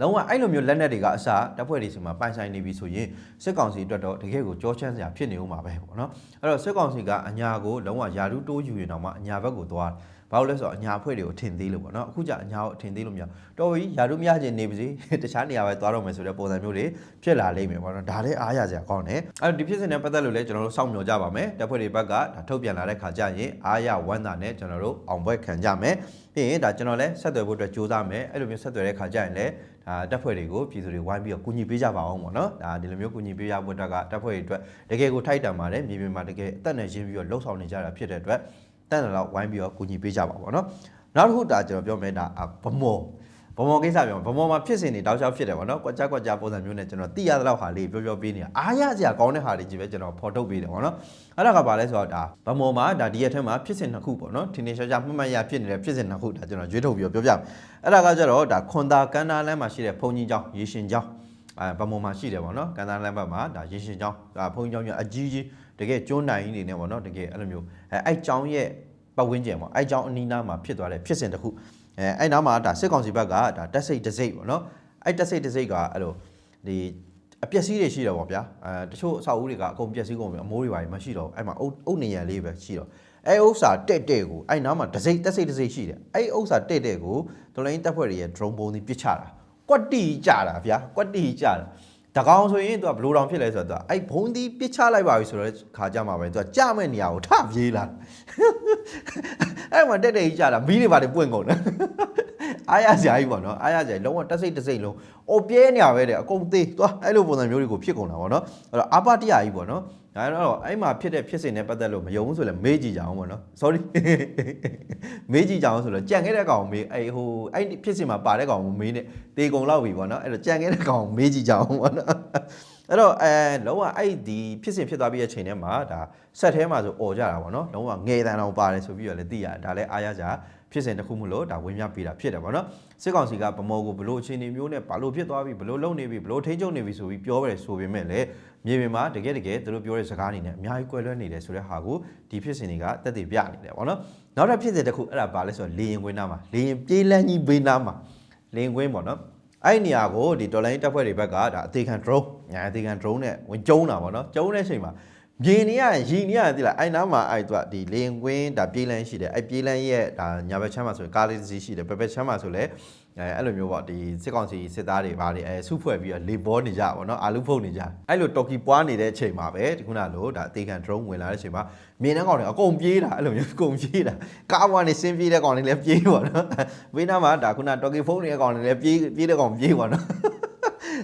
လုံးဝအဲ့လိုမျိုးလက်နက်တွေကအစတပ်ဖွဲ့တွေစီမှာပိုင်ဆိုင်နေပြီဆိုရင်စစ်ကောင်စီအတွက်တော့တကယ်ကိုကြောချမ်းစရာဖြစ်နေဦးမှာပဲပေါ့နော်အဲ့တော့စစ်ကောင်စီကအညာကိုလုံးဝယာရုတိုးယူရင်တော့မှအညာဘက်ကိုသွား ဘာလို့လဲဆိုတော့အညာအဖွဲ့တွေကိုထင်သေးလို့ပေါ့နော်အခုကျအညာကိုအထင်သေးလို့မရတော်ပြီယာရုမရခြင်းနေပါစေတခြားနေရာပဲသွားတော့မယ်ဆိုတဲ့ပုံစံမျိုးတွေဖြစ်လာလိမ့်မယ်ပေါ့နော်ဒါလည်းအားရစရာကောင်းတယ်အဲ့တော့ဒီဖြစ်စဉ်နဲ့ပတ်သက်လို့လည်းကျွန်တော်တို့စောင့်မျှော်ကြပါမယ်တပ်ဖွဲ့တွေဘက်ကဒါထုတ်ပြန်လာတဲ့ခါကျရင်အားရဝမ်းသာနဲ့ကျွန်တော်တို့အောင်ပွဲခံကြမယ်ပြီးရင်ဒါကျွန်တော်လည်းဆက်သွယ်ဖို့အတွက်ကြိုးစားမယ်အဲ့လိုမျိုးဆက်သွယ်တဲ့ခါကျရင်လည်းဒါတပ်ဖွဲ့တွေကိုပြည်သူတွေဝိုင်းပြီးတော့ကူညီပေးကြပါအောင်ပေါ့နော်ဒါဒီလိုမျိုးကူညီပေးရဖို့အတွက်ကတပ်ဖွဲ့တွေအတွက်တကယ်ကိုထိုက်တန်ပါတယ်မြေပြင်မှာတကယ်အသက်နဲ့ရင်းပြီးတော့လှုပ်ဆောင်နေကြတာဖြစ်တဲ့အတွက် တန်တယ်တော့ဝိုင်းပြီးတော့ကူညီပေးကြပါပေါ့နော်နောက်တစ်ခုဒါကျွန်တော်ပြောမယ်ဒါဗမောဗမောကိစ္စပြောဗမောမှာဖြစ်စဉ်တွေတောက်လျှောက်ဖြစ်တယ်ပေါ့နော်ကွက်ကြကွက်ကြပုံစံမျိုးနဲ့ကျွန်တော်သိရတဲ့လောက်ဟာလေးပြောပြောပေးနေတာအားရစရာကောင်းတဲ့ဟာတွေကြီးပဲကျွန်တော်ဖော်ထုတ်ပေးတယ်ပေါ့နော်အဲ့ဒါကဘာလဲဆိုတော့ဒါဗမောမှာဒါဒီရက်ထဲမှာဖြစ်စဉ်နှစ်ခုပေါ့နော်ထင်းထင်းရှားရှားမှတ်မှတ်ရဖြစ်နေတဲ့ဖြစ်စဉ်နှစ်ခုဒါကျွန်တော်ရွေးထုတ်ပြီးတော့ပြောပြမယ်အဲ့ဒါကကြတော့ဒါခွန်သာကန္နာလမ်းမှာရှိတဲ့ဘုံကြီးကျောင်းရေရှင်ကျောင်း အဲဗမောမှာရှိတယ်ပေါ့နော်ကန္နာလမ်းဘက်မှာဒါရေရှင်ကျောင်းဒါဘုံကြီးကျောင်းကြီးအကြီးကြီးတကယ်ကျွန်းနိုင်နေနေပေါ့နော်တကယ်အဲ့လိုမျိုးအဲအဲ့ကျောင်းရဲ့ပတ်ဝန်းကျင်ပေါ့အဲ့ကျောင်းအနီးနားမှာဖြစ်သွားတဲ့ဖြစ်စဉ်တစ်ခုအဲအဲ့နားမှာဒါစစ်ကောင်စီဘက်ကဒါတက်စိတ်တစိတ်ပေါ့နော်အဲ့တက်စိတ်တစိတ်ကအဲ့လိုဒီအပျက်စီးတွေရှိတယ်ပေါ့ဗျာအဲတချို့အဆောက်အဦတွေကအကုန်ပျက်စီးကုန်ပြီအမိုးတွေပါမရှိတော့ဘူးအဲ့မှာအုပ်အုပ်နေရန်လေးပဲရှိတော့အဲ့ဥစ္စာတက်တဲ့ကိုအဲ့နားမှာတစိတ်တက်စိတ်တစိတ်ရှိတယ်အဲ့ဥစ္စာတက်တဲ့ကိုဒလိုင်းတပ်ဖွဲ့တွေရဲ့ drone ပုံးပြီးပစ်ချတာ ကွက်တီကြတာဗျာကွက်တီကြတာတကောင်ဆိုရင်သူကဘလိုတောင်ဖြစ်လဲဆိုတော့သူကအဲ့ဘုံဒီပစ်ချလိုက်ပါပြီဆိုတော့ခါကြမှာပဲသူကကြမဲ့နေရာကိုထပြေးလာအဲ့မှာတက်တဲ့ကြီးကြတာမီးတွေပါတွေပွင့်ကုန်တယ်အားရစရာကြီးပေါ့နော်အားရစရာကြီးလုံးဝတက်စိတ်တက်စိတ်လုံးအိုပြဲနေရပဲတဲ့အကုန်သေးသွားအဲ့လိုပုံစံမျိုးတွေကိုဖြစ်ကုန်တာပေါ့နော်အဲ့တော့အာပတရကြီးပေါ့နော် ဒါတော့အဲ့မှာဖြစ်တဲ့ဖြစ်စဉ်နဲ့ပတ်သက်လို့မယုံဘူးဆိုလည်းမေးကြည့်ကြအောင်ပေါ့နော် sorry မေးကြည့်ကြအောင်ဆိုတော့ကြံခဲ့တဲ့ကောင်မေးအဲ့ဟိုအဲ့ဖြစ်စဉ်မှာပါတဲ့ကောင်ကိုမေးနေတေကုံလောက်ပြီပေါ့နော်အဲ့တော့ကြံခဲ့တဲ့ကောင်ကိုမေးကြည့်ကြအောင်ပေါ့နော်အဲ့တော့အဲလုံးဝအဲ့ဒီဖြစ်စဉ်ဖြစ်သွားပြီးတဲ့ချိန်ထဲမှာဒါဆက်ထဲမှာဆိုអော်ကြတာပေါ့နော်လုံးဝငယ်တန်အောင်ပါတယ်ဆိုပြီးတော့လည်းသိရတယ်ဒါလည်းအားရကြဖြစ်စဉ်တစ်ခုမလို့ဒါဝင်မြပေးတာဖြစ်တယ်ပေါ့နော်စစ်ကောင်စီကဗမောကိုဘလို့အခြေအနေမျိုးနဲ့ဘာလို့ဖြစ်သွားပြီဘလို့လုံနေပြီဘလို့ထိန်းချုပ်နေပြီဆိုပြီးပြောတယ်ဆိုပေမဲ့လည်း မြေပြင်မှာတကယ်တကယ်သူတို့ပြောတဲ့စကားအနေနဲ့အများကြီးကွဲလွဲနေတယ်ဆိုတဲ့ဟာကိုဒီဖြစ်စဉ်တွေကတက်တည်ပြနေတယ်ပေါ့နော်နောက်တစ်ဖြစ်စဉ်တစ်ခုအဲ့ဒါဘာလဲဆိုတော့လေရင်ကွင်းနားမှာလေရင်ပြေးလန်းကြီးဘေးနားမှာလေရင်ကွင်းပေါ့နော်အဲ့ဒီနေရာကိုဒီတော်လိုင်းတပ်ဖွဲ့တွေဘက်ကဒါအသေးခံ drone ညာအသေးခံ drone နဲ့ဝင်ကျုံးတာပေါ့နော်ကျုံးတဲ့အချိန်မှာ မြင်နေရရင်ရီနေရတယ်သိလားအဲ့နားမှာအဲ့သူကဒီလေရင်ကွင်းဒါပြေးလန်းရှိတယ်အဲ့ပြေးလန်းရဲ့ဒါညာဘက်ချမ်းမှာဆိုရင်ကားလေးတစ်စီးရှိတယ်ဘက်ဘက်ချမ်းမှာဆိုလည်းအဲအဲ့လိုမျိုးပေါ့ဒီစစ်ကောင်စီစစ်သားတွေဗာတွေအဲစုဖွဲ့ပြီးတော့လေဘောနေကြပါတော့အာလူဖုတ်နေကြအဲ့လိုတော်ကီပွားနေတဲ့အချိန်မှာပဲဒီခုနလိုဒါအသေးခံ drone ဝင်လာတဲ့အချိန်မှာမြင်တဲ့ကောင်တွေအကုန်ပြေးတာအဲ့လိုမျိုးအကုန်ပြေးတာကားပေါ်ကနေဆင်းပြေးတဲ့ကောင်တွေလည်းပြေးပါတော့ဘေးနားမှာဒါခုနတော်ကီဖုန်းနေတဲ့ကောင်တွေလည်းပြေးပြေးတဲ့ကောင်ပြေးပါတော့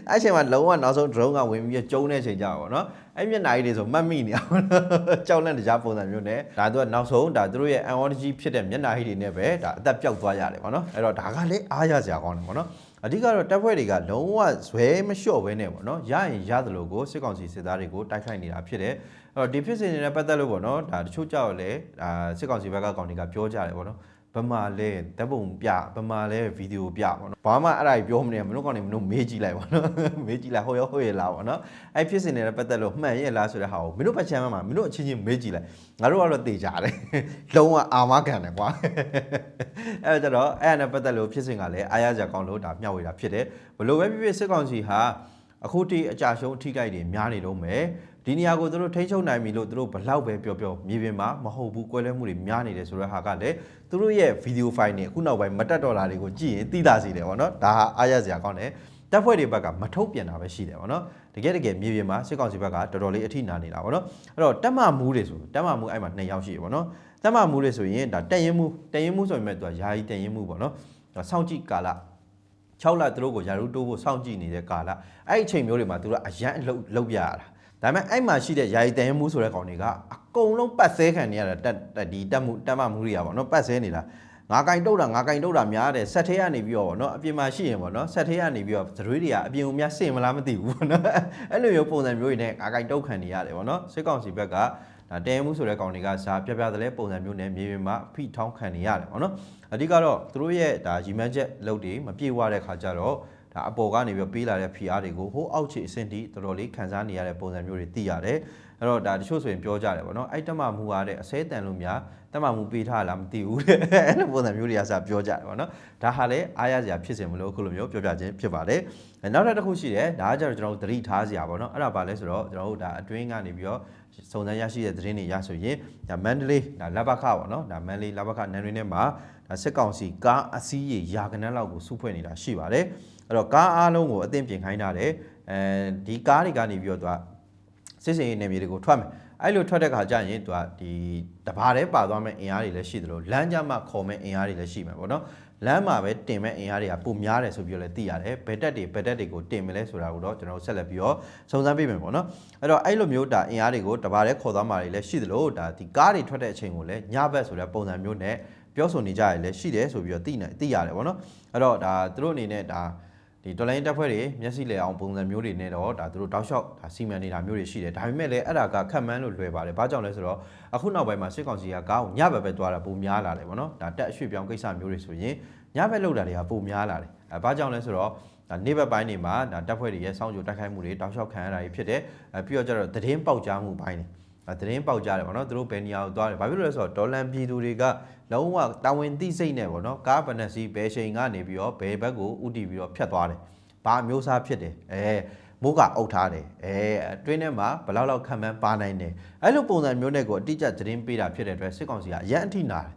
အဲ့ချိန်မှာလုံးဝနောက်ဆုံး drone ကဝင်ပြီးကျုံးတဲ့အချိန်ကြပါတော့အဲ့မျက်နှာကြီးတွေဆိုမှတ်မိနေအောင်ကြောက်လန့်တရားပုံစံမျိုးနဲ့ဒါသူကနောက်ဆုံးဒါသူတို့ရဲ့ analogy ဖြစ်တဲ့မျက်နှာကြီးတွေနဲ့ပဲဒါအသက်ပျောက်သွားရတယ်ပေါ့နော်အဲ့တော့ဒါကလည်းအားရစရာကောင်းတယ်ပေါ့နော်အဓိကတော့တပ်ဖွဲ့တွေကလုံးဝဇွဲမလျှော့ဘဲနဲ့ပေါ့နော်ရရင်ရသလိုကိုစစ်ကောင်စီစစ်သားတွေကိုတိုက်ခိုက်နေတာဖြစ်တယ်အဲ့တော့ဒီဖြစ်စဉ်တွေနဲ့ပတ်သက်လို့ပေါ့နော်ဒါတချို့ကြောက်လဲဒါစစ်ကောင်စီဘက်ကကောင်တွေကပြောကြတယ်ပေါ့နော် ဘမလဲဓာတ်ပုံပြဘမလဲဗီဒီယိုပြပေါ့နော်ဘာမှအဲ့ဒါကြီးပြောမနေမင်းတို့ကောင်တွေမင်းတို့မေးကြည့်လိုက်ပေါ့နော်မေးကြည့်လိုက်ဟိုရောဟိုရလားပေါ့နော်အဲ့ဖြစ်စဉ်တွေနဲ့ပတ်သက်လို့မှန်ရဲ့လားဆိုတဲ့ဟာကိုမင်းတို့ပတ်ချမ်းမှာမင်းတို့အချင်းချင်းမေးကြည့်လိုက်ငါတို့ကတော့တေချာတယ်လုံးဝအာမခံတယ်ကွာအဲ့တော့ကျတော့အဲ့ဒါနဲ့ပတ်သက်လို့ဖြစ်စဉ်ကလည်းအားရကြကောင်းလို့ဒါမျှဝေတာဖြစ်တယ်ဘလို့ပဲဖြစ်ဖြစ်စစ်ကောင်စီဟာအခုတိအကြရှုံးအထိကြိုက်တွေများနေတော့မယ် ဒီနေရာကိုသူတို့ထိန်းချုပ်နိုင်ပြီလို့သူတို့ဘလောက်ပဲပြောပြောမြေပြင်မှာမဟုတ်ဘူးကွဲလွဲမှုတွေများနေတယ်ဆိုတဲ့ဟာကလည်းသူတို့ရဲ့ဗီဒီယိုဖိုင်တွေအခုနောက်ပိုင်းမတက်တော့တာတွေကိုကြည့်ရင်သိတာစီတယ်ဗောနော်ဒါဟာအားရစရာကောင်းတယ်တတပ်ဖွဲ့တွေဘက်ကမထုတ်ပြန်တာပဲရှိတယ်ဗောနော်တကယ်တကယ်မြေပြင်မှာစစ်ကောင်စီဘက်ကတော်တော်လေးအထိနာနေတာဗောနော်အဲ့တော့တက်မမူးတွေဆိုတက်မမူးအဲ့မှာ2ယောက်ရှိတယ်ဗောနော်တက်မမူးတွေဆိုရင်ဒါတက်ရင်မူးတက်ရင်မူးဆိုရင်မဲ့သူကယာယီတက်ရင်မူးဗောနော်စောင့်ကြည့်ကာလ6လသူတို့ကိုယာရုတိုးဖို့စောင့်ကြည့်နေတဲ့ကာလအဲ့ဒီအချိန်မျိုးတွေမှာသူတို့အရန်အလုပ်လုပ်ပြရတာ ဒါပေမဲ့အဲ့မှာရှိတဲ့ယာယီတန်ရင်မှုဆိုတဲ့ကောင်တွေကအကုန်လုံးပတ်ဆဲခံနေရတာတက်တက်ဒီတက်မှုတက်မမှုတွေကပေါ့နော်ပတ်ဆဲနေတာငါကင်တုတ်တာငါကင်တုတ်တာများတယ်ဆက်သေးကနေပြီးတော့ပေါ့နော်အပြင်မှာရှိရင်ပေါ့နော်ဆက်သေးကနေပြီးတော့သရွေးတွေကအပြင်ကိုများစင်မလားမသိဘူးပေါ့နော်အဲ့လိုမျိုးပုံစံမျိုးတွေနဲ့ငါကင်တုတ်ခံနေရတယ်ပေါ့နော်စစ်ကောင်စီဘက်ကဒါတဲမှုဆိုတဲ့ကောင်တွေကစားပြပြတဲ့လဲပုံစံမျိုးနဲ့မြေပြင်မှာဖိထောင်းခံနေရတယ်ပေါ့နော်အဓိကတော့သူတို့ရဲ့ဒါရီမန်းချက်လုပ်တွေမပြေဝတဲ့ခါကျတော့ ဒါအပေါ်ကနေပြီးပေးလာတဲ့ PR တွေကိုဟိုးအောက်ခြေအဆင့်ထိတော်တော်လေးခံစားနေရတဲ့ပုံစံမျိုးတွေသိရတယ်အဲ့တော့ဒါတချို့ဆိုရင်ပြောကြတယ်ပေါ့နော်အဲ့တက်မှမူရတဲ့အစဲတန်လို့များတက်မှမူပေးထားလားမသိဘူးတဲ့အဲ့လိုပုံစံမျိုးတွေကစပြောကြတယ်ပေါ့နော်ဒါဟာလည်းအားရစရာဖြစ်စင်မလို့အခုလိုမျိုးပြောပြခြင်းဖြစ်ပါတယ်နောက်တစ်ခုရှိတယ်ဒါကကြတော့ကျွန်တော်တို့သတိထားစရာပေါ့နော်အဲ့ဒါဘာလဲဆိုတော့ကျွန်တော်တို့ဒါအတွင်းကနေပြီးတော့စုံစမ်းရရှိတဲ့သတင်းတွေရဆိုရင်ဒါမန္တလေးဒါလဘခပေါ့နော်ဒါမန္တလေးလဘခနန်းရင်းထဲမှာဒါစစ်ကောင်စီကားအစည်းရေယာကနန်းလောက်ကိုစုဖွဲ့နေတာရှိပါတယ် အဲ့တော့ကားအားလုံးကိုအသင့်ပြင်ခိုင်းထားတယ်အဲဒီကားတွေကနေပြီးတော့သူကစစ်စင်ရေးနယ်မြေတွေကိုထွက်မယ်အဲ့လိုထွက်တဲ့ခါကျရင်သူကဒီတဘာတည်းပါသွားမဲ့အင်အားတွေလည်းရှိသလိုလမ်းကြမှာခေါ်မဲ့အင်အားတွေလည်းရှိမှာပေါ့နော်လမ်းမှာပဲတင်မဲ့အင်အားတွေကပုံများတယ်ဆိုပြီးတော့လည်းသိရတယ်ဘယ်တက်တွေဘယ်တက်တွေကိုတင်မလဲဆိုတာကိုတော့ကျွန်တော်ဆက်လက်ပြီးတော့စုံစမ်းပေးမယ်ပေါ့နော်အဲ့တော့အဲ့လိုမျိုးဒါအင်အားတွေကိုတဘာတည်းခေါ်သွားမှာတွေလည်းရှိသလိုဒါဒီကားတွေထွက်တဲ့အချိန်ကိုလည်းညဘက်ဆိုတဲ့ပုံစံမျိုးနဲ့ပြောဆိုနေကြရလည်းရှိတယ်ဆိုပြီးတော့သိနေသိရတယ်ပေါ့နော်အဲ့တော့ဒါသူတို့အနေနဲ့ဒါ ဒီတော်လိုင်းတက်ဖွဲ့တွေမျက်စိလဲအောင်ပုံစံမျိုးတွေနဲ့တော့ဒါသူတို့တောက်လျှောက်ဒါစီမံနေတာမျိုးတွေရှိတယ်ဒါပေမဲ့လည်းအဲ့ဒါကခက်မှန်းလို့လွယ်ပါတယ်ဘာကြောင့်လဲဆိုတော့အခုနောက်ပိုင်းမှာစစ်ကောင်စီကကားကိုညဘက်ပဲသွားတာပုံများလာတယ်ဗောနော်ဒါတက်အရွှေ့ပြောင်းကိစ္စမျိုးတွေဆိုရင်ညဘက်လောက်တာတွေကပုံများလာတယ်အဲဘာကြောင့်လဲဆိုတော့ဒါနေ့ဘက်ပိုင်းတွေမှာဒါတပ်ဖွဲ့တွေရဲ့စောင့်ကြိုတိုက်ခိုက်မှုတွေတောက်လျှောက်ခံရတာတွေဖြစ်တယ်အဲပြီးတော့ကျတော့သတင်းပေါက်ကြားမှုပိုင်းတွေအဲ သတင်းပေါက်ကြားတယ်ဗောနော်သူတို့ဘယ်နေရာကိုသွားတယ်ဘာဖြစ်လို့လဲဆိုတော့ဒေါ်လန်ပြည်သူတွေကလုံးဝတာဝန်သိစိတ်နဲ့ဗောနော်ကားဗနက်စီဘယ်ချိန်ကနေပြီးတော့ဘယ်ဘက်ကိုဥတီပြီးတော့ဖြတ်သွားတယ်ဘာအမျိုးအစားဖြစ်တယ်အဲမိုးကအုပ်ထားတယ်အဲအတွင်းထဲမှာဘလောက်လောက်ခံမှန်းပါနိုင်တယ်အဲ့လိုပုံစံမျိုးနဲ့ကိုအတိအကျသတင်းပေးတာဖြစ်တဲ့အတွက်စစ်ကောင်စီကအရန်အထိနာတယ်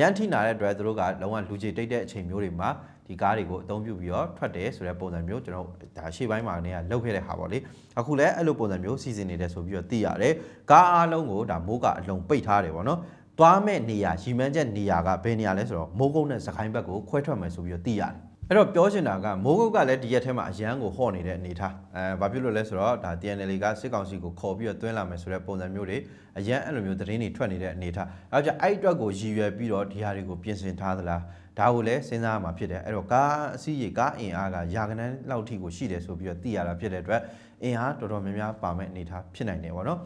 ရန်ထိနာတဲ့အတွက်သူတို့ကလုံးဝလူကြီးတိတ်တဲ့အချိန်မျိုးတွေမှာ ဒီကားတွေကိုအသုံးပြုပြီးတော့ထွက်တယ်ဆိုတဲ့ပုံစံမျိုးကျွန်တော်ဒါရှေ့ပိုင်းမှာနေကလောက်ခဲ့တဲ့ဟာပေါ့လေအခုလည်းအဲ့လိုပုံစံမျိုးစီစဉ်နေတယ်ဆိုပြီးတော့သိရတယ်ကားအားလုံးကိုဒါမိုးကအလုံးပိတ်ထားတယ်ပေါ့နော်သွားမဲ့နေရာရီမန်းချက်နေရာကဘယ်နေရာလဲဆိုတော့မိုးကုတ်နဲ့စကိုင်းဘက်ကိုခွဲထွက်မယ်ဆိုပြီးတော့သိရတယ်အဲ့တော့ပြောချင်တာကမိုးကုတ်ကလည်းဒီရက်ထဲမှာအရန်ကိုဟော့နေတဲ့အနေထားအဲဘာဖြစ်လို့လဲဆိုတော့ဒါ TNL ကစစ်ကောင်စီကိုခေါ်ပြီးတော့တွင်းလာမယ်ဆိုတဲ့ပုံစံမျိုးတွေအရန်အဲ့လိုမျိုးသတင်းတွေထွက်နေတဲ့အနေထားအဲကြောင့်အဲ့အတွက်ကိုရည်ရွယ်ပြီးတော့ဒီဟာတွေကိုပြင်ဆင်ထားသလား ဒါကိုလည်းစဉ်းစားရမှာဖြစ်တယ်အဲ့တော့ကားအစည်းရေကားအင်အားကယာကနန်းလောက်ထိကိုရှိတယ်ဆိုပြီးတော့သိရတာဖြစ်တဲ့အတွက်အင်အားတော်တော်များများပါမဲ့အနေထားဖြစ်နိုင်တယ်ပေါ့နော်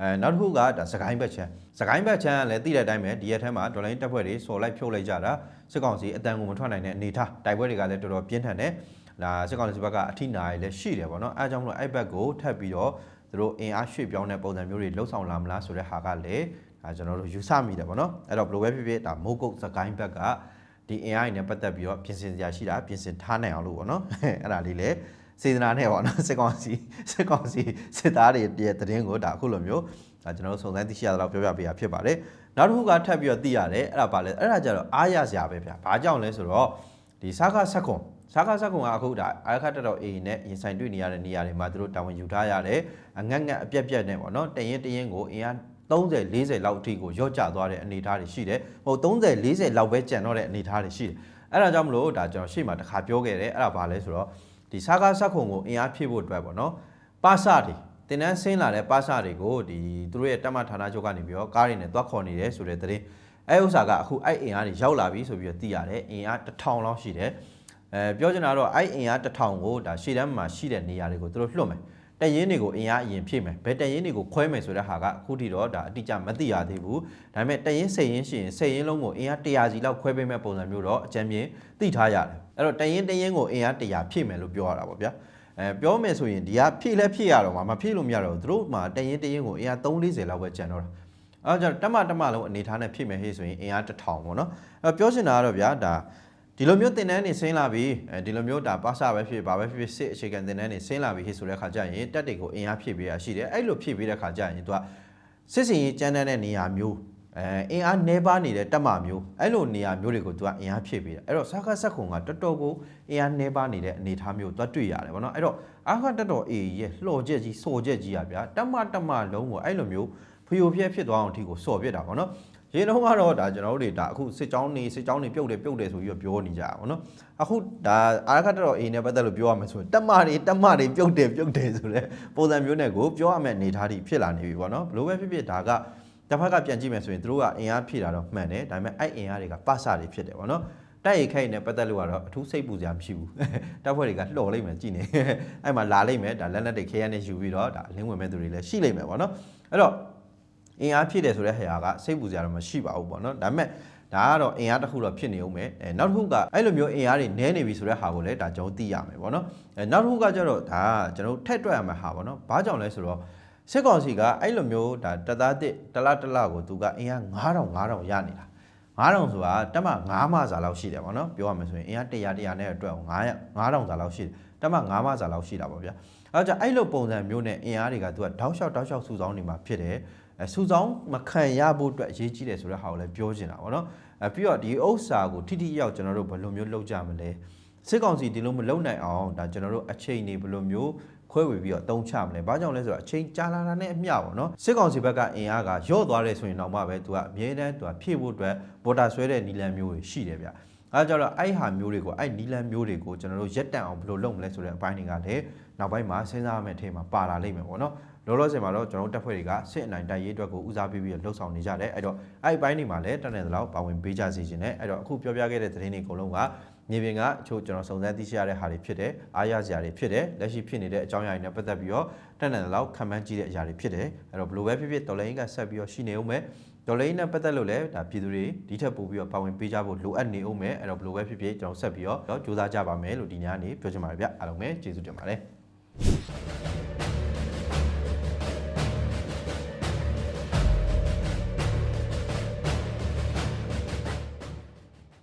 အဲနောက်တစ်ခုကဒါစကိုင်းဘက်ချမ်းစကိုင်းဘက်ချမ်းကလည်းသိတဲ့အတိုင်းပဲဒီရက်ထဲမှာဒေါ်လာတက်ဖွဲ့တွေစော်လိုက်ဖြုတ်လိုက်ကြတာစစ်ကောင်စီအတန်ကိုမထွက်နိုင်တဲ့အနေထားတိုက်ပွဲတွေကလည်းတော်တော်ပြင်းထန်တယ်ဒါစစ်ကောင်စီဘက်ကအထိနာရလည်းရှိတယ်ပေါ့နော်အဲအကြောင်းမလို့အဲ့ဘက်ကိုထပ်ပြီးတော့သူတို့အင်အားရွှေ့ပြောင်းတဲ့ပုံစံမျိုးတွေလှုပ်ဆောင်လာမလားဆိုတဲ့ဟာကလည်းဒါကျွန်တော်တို့ယူဆမိတယ်ပေါ့နော်အဲ့တော့ဘယ်လိုပဲဖြစ်ဖြစ်ဒါမိုးကုတ်စကိုင်းဘက်က ဒီအင်အားတွေနဲ့ပတ်သက်ပြီးတော့ပြင်ဆင်စရာရှိတာပြင်ဆင်ထားနိုင်အောင်လို့ပေါ့နော်အဲ့ဒါလေးလည်းစေတနာနဲ့ပေါ့နော်စစ်ကောင်စီစစ်ကောင်စီစစ်သားတွေရဲ့တည်င်းကိုဒါအခုလိုမျိုးဒါကျွန်တော်တို့စုံစမ်းသိရှိရတော့ပြောပြပေးရဖြစ်ပါတယ်နောက်တစ်ခုကထပ်ပြီးတော့သိရတယ်အဲ့ဒါပါလဲအဲ့ဒါကြတော့အားရစရာပဲဗျာဘာကြောင့်လဲဆိုတော့ဒီစာခဆက်ခွန်စာခဆက်ခွန်ကအခုဒါအာခတ်တော် A နဲ့ရင်ဆိုင်တွေ့နေရတဲ့နေရာတွေမှာသူတို့တာဝန်ယူထားရတယ်အငတ်ငတ်အပြက်ပြက်နဲ့ပေါ့နော်တရင်တရင်ကိုအင်အား 30 40လောက်အထိကိုရော့ကျသွားတဲ့အနေအထားတွေရှိတယ်ဟို30 40လောက်ပဲကျန်တော့တဲ့အနေအထားတွေရှိတယ်အဲ့ဒါကြောင့်မလို့ဒါကျွန်တော်ရှေ့မှာတစ်ခါပြောခဲ့တယ်အဲ့ဒါဘာလဲဆိုတော့ဒီစာကားဆက်ခုံကိုအင်အားဖြည့်ဖို့အတွက်ပေါ့နော်ပါစတွေတင်တန်းဆင်းလာတဲ့ပါစတွေကိုဒီသူတို့ရဲ့တက်မဌာနချုပ်ကနေပြီးတော့ကားတွေနဲ့တွားခေါ်နေတယ်ဆိုတဲ့သတင်းအဲဥစ္စာကအခုအဲ့အင်အားတွေရောက်လာပြီဆိုပြီးတော့သိရတယ်အင်အား1000လောက်ရှိတယ်အဲပြောချင်တာတော့အဲ့အင်အား1000ကိုဒါရှေ့တန်းမှာရှိတဲ့နေရာတွေကိုသူတို့လွှတ်မယ် တရင်တွေကိုအင်အားအရင်ဖြည့်မယ်ဘယ်တရင်တွေကိုခွဲမယ်ဆိုတဲ့ဟာကအခုထိတော့ဒါအတိအကျမသိရသေးဘူးဒါပေမဲ့တရင်စိတ်ရင်ရှိရင်စိတ်ရင်လုံးကိုအင်အား100စီလောက်ခွဲပေးမဲ့ပုံစံမျိုးတော့အကြံပြင်းသိထားရတယ်အဲ့တော့တရင်တရင်ကိုအင်အား100ဖြည့်မယ်လို့ပြောရတာပေါ့ဗျာအဲပြောမယ်ဆိုရင်ဒီကဖြည့်လဲဖြည့်ရတော့မှာမဖြည့်လို့မရတော့ဘူးသူတို့မှာတရင်တရင်ကိုအင်အား340လောက်ပဲကျန်တော့တာအဲကြောင့်တက်မတက်မလုံးအနေထားနဲ့ဖြည့်မယ်ဟေ့ဆိုရင်အင်အား1000ပေါ့နော်အဲပြောချင်တာကတော့ဗျာဒါ ဒီလိုမျိုးတင်တန်းနေဆင်းလာပြီးအဲဒီလိုမျိုးဒါပါစာပဲဖြစ်ပါပဲဖြစ်ဖြစ်စစ်အခြေခံတင်တန်းနေဆင်းလာပြီးဟိဆိုတဲ့ခါကျရင်တက်တွေကိုအင်အားဖြည့်ပေးရရှိတယ်အဲ့လိုဖြည့်ပေးတဲ့ခါကျရင်သူကစစ်စင်ရေးကြမ်းတမ်းတဲ့နေရာမျိုးအဲအင်အားနှဲပါနေတဲ့တက်မမျိုးအဲ့လိုနေရာမျိုးတွေကိုသူကအင်အားဖြည့်ပေးတယ်အဲ့တော့စကားဆက်ခုံကတော်တော်ကိုအင်အားနှဲပါနေတဲ့အနေအထားမျိုးသွားတွေ့ရတယ်ဗောနော်အဲ့တော့အာခတက်တော်အေးရဲ့လှော်ချက်ကြီးစော်ချက်ကြီးอ่ะဗျာတက်မတက်မလုံးကိုအဲ့လိုမျိုးဖျို့ဖျက်ဖြစ်သွားအောင်အထိကိုစော်ပြစ်တာဗောနော် ရေလုံးကတော့ဒါကျွန်တော်တို့တွေဒါအခုစစ်ကြောင်းနေစစ်ကြောင်းနေပြုတ်တယ်ပြုတ်တယ်ဆိုပြီးတော့ပြောနေကြတာဗောနော်အခုဒါအာခတက်တော်အေးနဲ့ပတ်သက်လို့ပြောရမယ်ဆိုရင်တက်မတွေတက်မတွေပြုတ်တယ်ပြုတ်တယ်ဆိုတဲ့ပုံစံမျိုးနဲ့ကိုပြောရမယ့်အနေအထားတွေဖြစ်လာနေပြီဗောနော်ဘလို့ပဲဖြစ်ဖြစ်ဒါကတစ်ဖက်ကပြန်ကြည့်မယ်ဆိုရင်တို့ကအင်အားဖြည့်တာတော့မှန်တယ်ဒါပေမဲ့အဲ့အင်အားတွေကပစတွေဖြစ်တယ်ဗောနော်တိုက်ရိုက်ခိုက်နေပတ်သက်လို့ကတော့အထူးစိတ်ပူစရာမရှိဘူးတပ်ဖွဲ့တွေကလှော်လိုက်မယ်ကြည့်နေအဲ့မှာလာလိုက်မယ်ဒါလက်နက်တွေခဲရနဲ့ယူပြီးတော့ဒါအလင်းဝင်မဲ့သူတွေလည်းရှိလိုက်မယ်ဗောနော်အဲ့တော့ အင်အားဖြည့်တယ်ဆိုတဲ့ဟရာကစိတ်ပူစရာတော့မရှိပါဘူးဗောနော်ဒါပေမဲ့ဒါကတော့အင်အားတစ်ခုတော့ဖြစ်နေအောင်မယ်အဲနောက်တစ်ခုကအဲ့လိုမျိုးအင်အားတွေနည်းနေပြီဆိုတဲ့ဟာကိုလည်းဒါကျွန်တော်သိရမယ်ဗောနော်အဲနောက်တစ်ခုကကျတော့ဒါကကျွန်တော်ထက်တွက်ရမယ်ဟာဗောနော်ဘာကြောင့်လဲဆိုတော့စစ်ကောင်စီကအဲ့လိုမျိုးဒါတသားတစ်တလားတလားကိုသူကအင်အား9000 9000ရနေတာ9000ဆိုတာတက်မ9မစာလောက်ရှိတယ်ဗောနော်ပြောရမယ်ဆိုရင်အင်အား100 100နဲ့အတွက်900 9000စာလောက်ရှိတယ်တက်မ9မစာလောက်ရှိတာဗောဗျာအဲကြောင့်အဲ့လိုပုံစံမျိုးနဲ့အင်အားတွေကသူကတောက်လျှောက်တောက်လျှောက်စုဆောင်းနေမှာဖြစ်တယ်အဲ စုဆောင်းမခံရဖို့အတွက်အရေးကြီးတယ်ဆိုတဲ့ဟာကိုလည်းပြောချင်တာဗောနော်အဲပြီးတော့ဒီဥစ္စာကိုထိထိရောက်ကျွန်တော်တို့ဘယ်လိုမျိုးလုပ်ကြမလဲစစ်ကောင်စီဒီလိုမလုပ်နိုင်အောင်ဒါကျွန်တော်တို့အချိန်နေဘယ်လိုမျိုးခွဲဝေပြီးတော့အသုံးချမလဲ။ဘာကြောင့်လဲဆိုတော့အချိန်ကြာလာတာနဲ့အမျှပေါ့နော်။စစ်ကောင်စီဘက်ကအင်အားကရော့သွားတယ်ဆိုရင်တော့မှပဲသူကအမြဲတမ်းသူကဖြည့်ဖို့အတွက်ဘော်တာဆွဲတဲ့နီလန်မျိုးတွေရှိတယ်ဗျ။ အဲဒါကြောင့်တော့အဲ့ဟာမျိုးတွေကိုအဲ့နီလန်မျိုးတွေကိုကျွန်တော်တို့ရက်တန်အောင်ဘယ်လိုလုပ်မလဲဆိုတဲ့အပိုင်းတွေကလည်းနောက်ပိုင်းမှာစဉ်းစားရမယ့်အထက်မှာပါလာလိမ့်မယ်ပေါ့နော်။လောလောဆယ်မှာတော့ကျွန်တော်တို့တပ်ဖွဲ့တွေကစစ်အနိုင်တိုက်ရေးအတွက်ကိုဦးစားပေးပြီးတော့လှုပ်ဆောင်နေကြတယ်။အဲ့တော့အဲ့ဒီပိုင်းတွေမှာလည်းတက်တဲ့လောက်ပါဝင်ပေးကြစီခြင်းနဲ့အဲ့တော့အခုပြောပြခဲ့တဲ့သတင်းတွေအကုန်လုံးကမြေပြင်ကအချို့ကျွန်တော်စုံစမ်းသိရှိရတဲ့ဟာတွေဖြစ်တယ်အားရစရာတွေဖြစ်တယ်လက်ရှိဖြစ်နေတဲ့အကြောင်းအရာတွေနဲ့ပတ်သက်ပြီးတော့တက်တဲ့လောက်ခံမှန်းကြည့်တဲ့အရာတွေဖြစ်တယ်အဲ့တော့ဘလို့ပဲဖြစ်ဖြစ်တော်လိုင်းကဆက်ပြီးတော့ရှိနေဦးမယ် တော်လိုင်းနဲ့ပတ်သက်လို့လည်းဒါပြည်သူတွေဒီထက်ပိုပြီးတော့ပါဝင်ပေးကြဖို့လိုအပ်နေဦးမယ်အဲ့တော့ဘလို့ပဲဖြစ်ဖြစ်ကျွန်တော်ဆက်ပြီးတော့ကြိုးစားကြပါမယ်လို့ဒီညနေပြောချင်ပါတယ်ဗျအားလုံးပဲကျေးဇူးတင်ပါတယ်